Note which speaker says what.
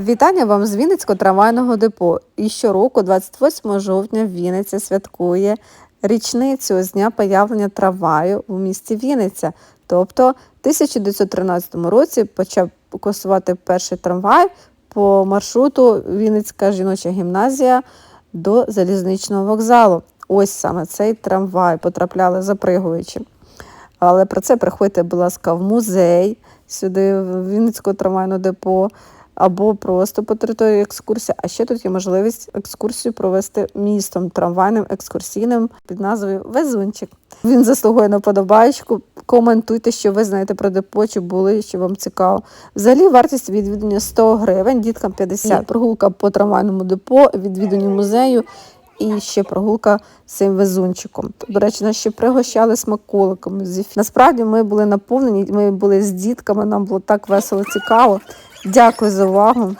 Speaker 1: Вітання вам з Вінницького трамвайного депо. І щороку, 28 жовтня, Вінниця святкує річницю з дня появлення трамваю у місті Вінниця. Тобто, в 1913 році почав курсувати перший трамвай по маршруту Вінницька жіноча гімназія до залізничного вокзалу. Ось саме цей трамвай потрапляли запригуючи. Але про це приходьте, будь ласка, в музей сюди, в Вінницького трамвайного депо, або просто по території екскурсії. А ще тут є можливість екскурсію провести містом трамвайним екскурсійним під назвою Везунчик. Він заслугує на подобаєчку. Коментуйте, що ви знаєте про депо, чи були, що вам цікаво. Взагалі вартість відвідування 100 гривень, діткам 50. Прогулка по трамвайному депо, відвідування музею і ще прогулка з цим везунчиком. До речі, нас ще пригощали смаколиками. Насправді ми були наповнені, ми були з дітками, нам було так весело цікаво. Дякую за увагу.